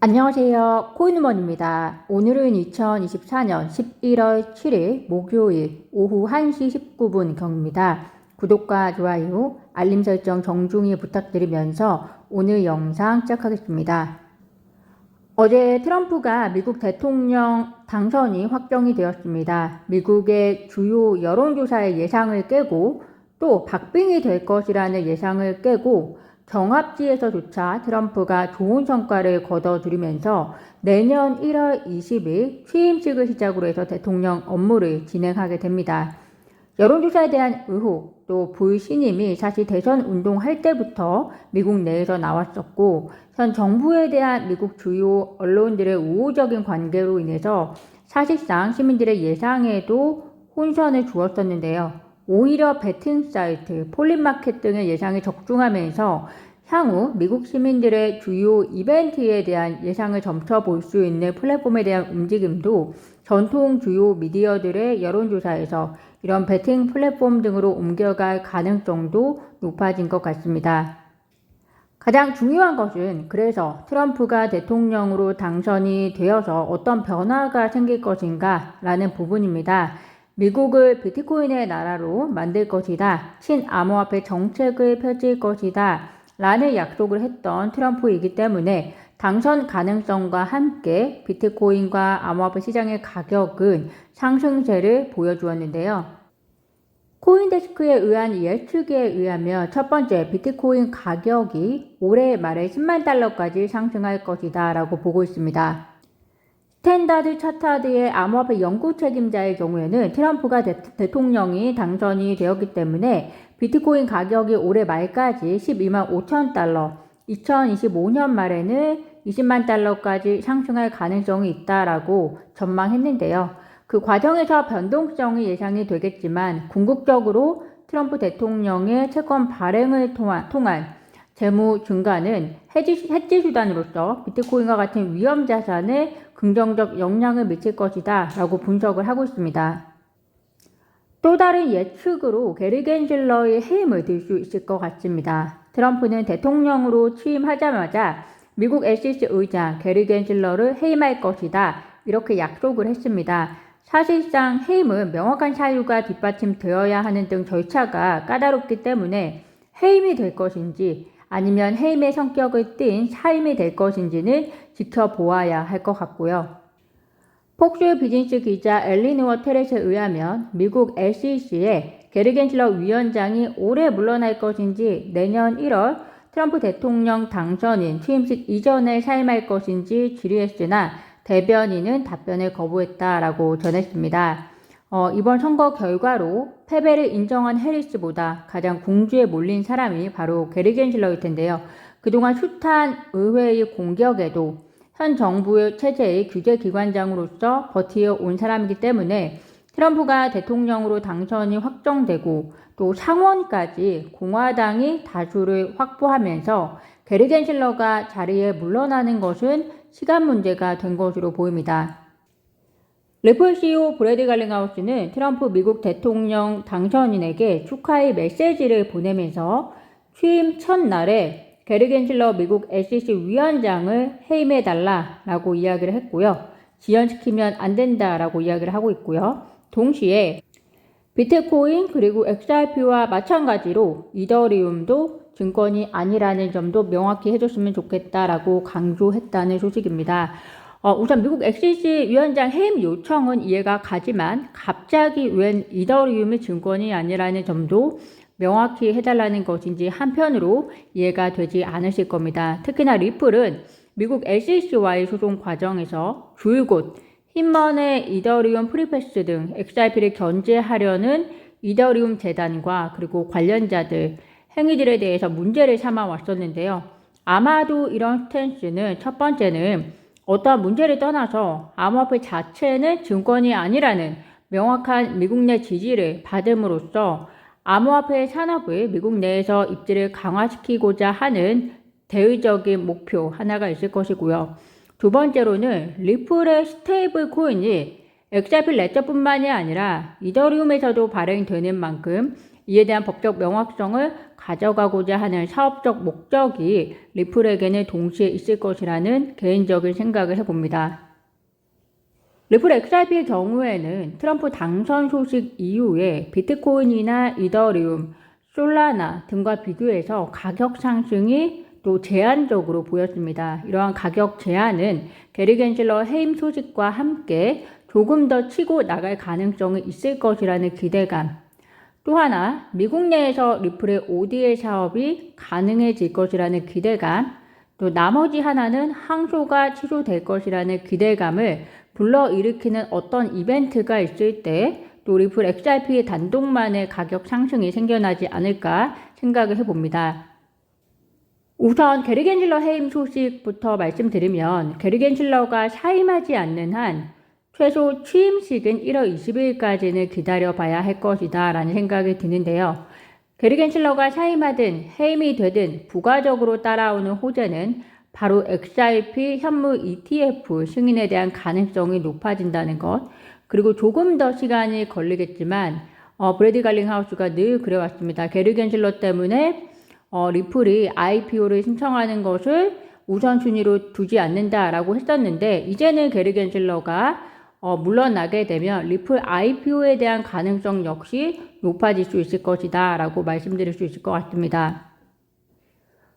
안녕하세요. 코인우먼입니다. 오늘은 2024년 11월 7일 목요일 오후 1시 19분 경입니다. 구독과 좋아요, 알림 설정 정중히 부탁드리면서 오늘 영상 시작하겠습니다. 어제 트럼프가 미국 대통령 당선이 확정이 되었습니다. 미국의 주요 여론조사의 예상을 깨고 또 박빙이 될 것이라는 예상을 깨고 경합지에서조차 트럼프가 좋은 성과를 거둬들이면서 내년 1월 20일 취임식을 시작으로 해서 대통령 업무를 진행하게 됩니다. 여론조사에 대한 의혹 또 불신임이 사실 대선 운동할 때부터 미국 내에서 나왔었고 현 정부에 대한 미국 주요 언론들의 우호적인 관계로 인해서 사실상 시민들의 예상에도 혼선을 주었었는데요. 오히려 베팅 사이트, 폴리마켓 등의 예상이 적중하면서 향후 미국 시민들의 주요 이벤트에 대한 예상을 점쳐 볼 수 있는 플랫폼에 대한 움직임도 전통 주요 미디어들의 여론조사에서 이런 베팅 플랫폼 등으로 옮겨갈 가능성도 높아진 것 같습니다. 가장 중요한 것은 그래서 트럼프가 대통령으로 당선이 되어서 어떤 변화가 생길 것인가 라는 부분입니다. 미국을 비트코인의 나라로 만들 것이다. 친암호화폐 정책을 펼칠 것이다. 라는 약속을 했던 트럼프이기 때문에 당선 가능성과 함께 비트코인과 암호화폐 시장의 가격은 상승세를 보여주었는데요. 코인데스크에 의한 예측에 의하면 첫 번째 비트코인 가격이 올해 말에 10만 달러까지 상승할 것이다 라고 보고 있습니다. 스탠다드 차타드의 암호화폐 연구 책임자의 경우에는 트럼프가 대, 통령이 당선이 되었기 때문에 비트코인 가격이 올해 말까지 12만 5천 달러, 2025년 말에는 20만 달러까지 상승할 가능성이 있다라고 전망했는데요. 그 과정에서 변동성이 예상이 되겠지만 궁극적으로 트럼프 대통령의 채권 발행을 통한, 통한 재무 증가는 해지, 해지 수단으로서 비트코인과 같은 위험 자산에 긍정적 영향을 미칠 것이다 라고 분석을 하고 있습니다. 또 다른 예측으로 게리 겐질러의 해임을 들 수 있을 것 같습니다. 트럼프는 대통령으로 취임하자마자 미국 SEC 의장 게리 겐질러를 해임할 것이다 이렇게 약속을 했습니다. 사실상 해임은 명확한 사유가 뒷받침되어야 하는 등 절차가 까다롭기 때문에 해임이 될 것인지 아니면 해임의 성격을 띤 사임이 될 것인지는 지켜보아야 할 것 같고요. 폭스 비즈니스 기자 엘리누어 테레스에 의하면 미국 SEC의 게르겐슬러 위원장이 올해 물러날 것인지 내년 1월 트럼프 대통령 당선인 취임식 이전에 사임할 것인지 질의했으나 대변인은 답변을 거부했다라고 전했습니다. 어, 이번 선거 결과로 패배를 인정한 해리스보다 가장 궁주에 몰린 사람이 바로 게르겐슬러일 텐데요. 그동안 숱한 의회의 공격에도 현 정부의 체제의 규제기관장으로서 버티어 온 사람이기 때문에 트럼프가 대통령으로 당선이 확정되고 또 상원까지 공화당이 다수를 확보하면서 게르겐실러가 자리에 물러나는 것은 시간 문제가 된 것으로 보입니다. 레플 CEO 브래드 갈링하우스는 트럼프 미국 대통령 당선인에게 축하의 메시지를 보내면서 취임 첫날에 게르겐실러 미국 SEC 위원장을 해임해달라라고 이야기를 했고요. 지연시키면 안 된다라고 이야기를 하고 있고요. 동시에 비트코인 그리고 XRP와 마찬가지로 이더리움도 증권이 아니라는 점도 명확히 해줬으면 좋겠다라고 강조했다는 소식입니다. 어, 우선 미국 SEC 위원장 해임 요청은 이해가 가지만 갑자기 웬 이더리움이 증권이 아니라는 점도 명확히 해달라는 것인지 한편으로 이해가 되지 않으실 겁니다. 특히나 리플은 미국 SEC와의 소송 과정에서 줄곧 흰먼의 이더리움 프리패스 등 XRP를 견제하려는 이더리움 재단과 그리고 관련자들 행위들에 대해서 문제를 삼아 왔었는데요. 아마도 이런 스탠스는 첫 번째는 어떠한 문제를 떠나서 암호화폐 자체는 증권이 아니라는 명확한 미국 내 지지를 받음으로써 암호화폐 산업을 미국 내에서 입지를 강화시키고자 하는 대의적인 목표 하나가 있을 것이고요. 두 번째로는 리플의 스테이블 코인이 엑사필 레저뿐만이 아니라 이더리움에서도 발행되는 만큼 이에 대한 법적 명확성을 가져가고자 하는 사업적 목적이 리플에게는 동시에 있을 것이라는 개인적인 생각을 해봅니다. 리플 XRP의 경우에는 트럼프 당선 소식 이후에 비트코인이나 이더리움, 솔라나 등과 비교해서 가격 상승이 또 제한적으로 보였습니다. 이러한 가격 제한은 게리 겐실러 해임 소식과 함께 조금 더 치고 나갈 가능성이 있을 것이라는 기대감. 또 하나, 미국 내에서 리플의 ODA 사업이 가능해질 것이라는 기대감. 또 나머지 하나는 항소가 취소될 것이라는 기대감을 불러일으키는 어떤 이벤트가 있을 때 또 리플 XRP의 단독만의 가격 상승이 생겨나지 않을까 생각을 해봅니다. 우선 게리 겐실러 해임 소식부터 말씀드리면 게리 겐실러가 사임하지 않는 한 최소 취임식은 1월 20일까지는 기다려봐야 할 것이다 라는 생각이 드는데요. 게리 겐실러가 사임하든 해임이 되든 부가적으로 따라오는 호재는 바로 XRP 현무 ETF 승인에 대한 가능성이 높아진다는 것, 그리고 조금 더 시간이 걸리겠지만 어, 브래디 갈링하우스가 늘 그래왔습니다. 게리 겐실러 때문에 어, 리플이 IPO를 신청하는 것을 우선순위로 두지 않는다라고 했었는데 이제는 게리 겐실러가 어, 물러나게 되면 리플 IPO에 대한 가능성 역시 높아질 수 있을 것이다 라고 말씀드릴 수 있을 것 같습니다.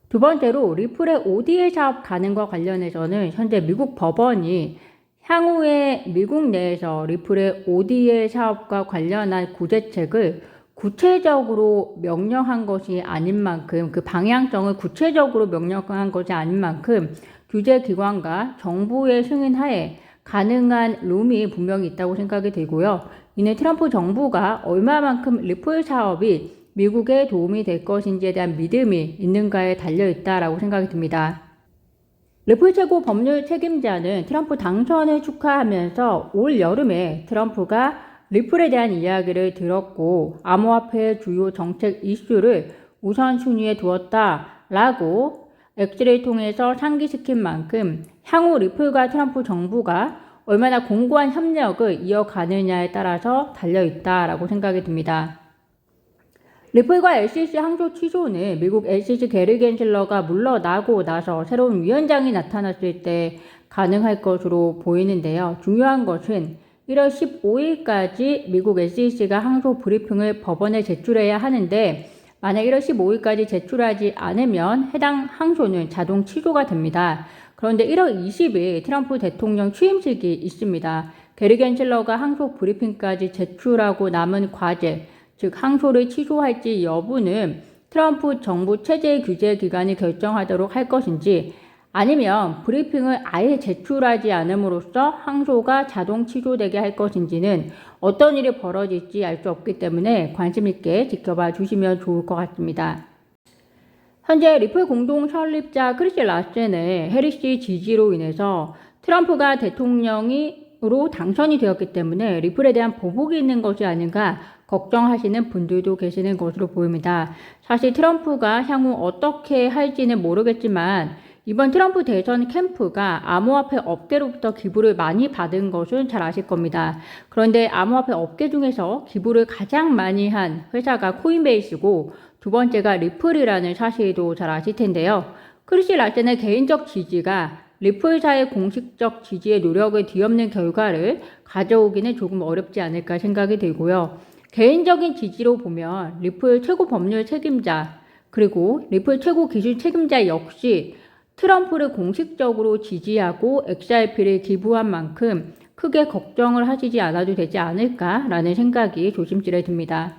두 번째로 리플의 ODA 사업 가능과 관련해서는 현재 미국 법원이 향후에 미국 내에서 리플의 ODA 사업과 관련한 구제책을 구체적으로 명령한 것이 아닌 만큼 그 방향성을 구체적으로 명령한 것이 아닌 만큼 규제 기관과 정부의 승인 하에 가능한 룸이 분명히 있다고 생각이 되고요. 이는 트럼프 정부가 얼마만큼 리플 사업이 미국에 도움이 될 것인지에 대한 믿음이 있는가에 달려 있다라고 생각이 듭니다. 리플 최고 법률 책임자는 트럼프 당선을 축하하면서 올 여름에 트럼프가 리플에 대한 이야기를 들었고 암호화폐 주요 정책 이슈를 우선순위에 두었다라고 엑스를 통해서 상기시킨 만큼 향후 리플과 트럼프 정부가 얼마나 공고한 협력을 이어가느냐에 따라서 달려있다라고 생각이 듭니다. 리플과 LCC 항소 취소는 미국 LCC 게리 겐실러가 물러나고 나서 새로운 위원장이 나타났을 때 가능할 것으로 보이는데요. 중요한 것은 1월 15일까지 미국 SEC가 항소 브리핑을 법원에 제출해야 하는데 만약 1월 15일까지 제출하지 않으면 해당 항소는 자동 취소가 됩니다. 그런데 1월 20일 트럼프 대통령 취임식이 있습니다. 게리 겐실러가 항소 브리핑까지 제출하고 남은 과제, 즉 항소를 취소할지 여부는 트럼프 정부 체제 규제 기관이 결정하도록 할 것인지 아니면 브리핑을 아예 제출하지 않음으로써 항소가 자동 취소되게 할 것인지는 어떤 일이 벌어질지 알 수 없기 때문에 관심 있게 지켜봐 주시면 좋을 것 같습니다. 현재 리플 공동 설립자 크리스 라센의 해리씨 지지로 인해서 트럼프가 대통령으로 당선이 되었기 때문에 리플에 대한 보복이 있는 것이 아닌가 걱정하시는 분들도 계시는 것으로 보입니다. 사실 트럼프가 향후 어떻게 할지는 모르겠지만 이번 트럼프 대선 캠프가 암호화폐 업계로부터 기부를 많이 받은 것은 잘 아실 겁니다. 그런데 암호화폐 업계 중에서 기부를 가장 많이 한 회사가 코인베이스고 두 번째가 리플이라는 사실도 잘 아실 텐데요. 크리시 라센의 개인적 지지가 리플사의 공식적 지지의 노력을 뒤엎는 결과를 가져오기는 조금 어렵지 않을까 생각이 들고요. 개인적인 지지로 보면 리플 최고 법률 책임자 그리고 리플 최고 기술 책임자 역시 트럼프를 공식적으로 지지하고 XRP를 기부한 만큼 크게 걱정을 하시지 않아도 되지 않을까라는 생각이 조심스레 듭니다.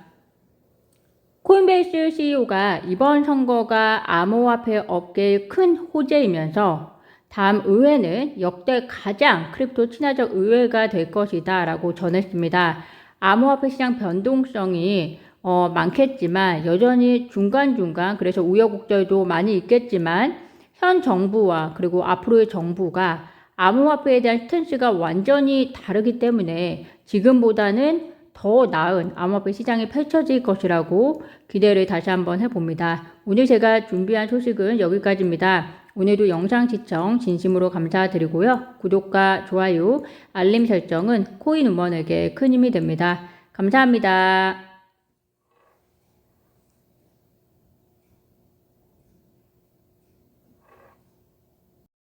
코인베이스 CEO가 이번 선거가 암호화폐 업계의 큰 호재이면서 다음 의회는 역대 가장 크립토 친화적 의회가 될 것이다 라고 전했습니다. 암호화폐 시장 변동성이 어, 많겠지만 여전히 중간중간 그래서 우여곡절도 많이 있겠지만 현 정부와 그리고 앞으로의 정부가 암호화폐에 대한 스탠스가 완전히 다르기 때문에 지금보다는 더 나은 암호화폐 시장이 펼쳐질 것이라고 기대를 다시 한번 해봅니다. 오늘 제가 준비한 소식은 여기까지입니다. 오늘도 영상 시청 진심으로 감사드리고요. 구독과 좋아요, 알림 설정은 코인 우먼에게 큰 힘이 됩니다. 감사합니다.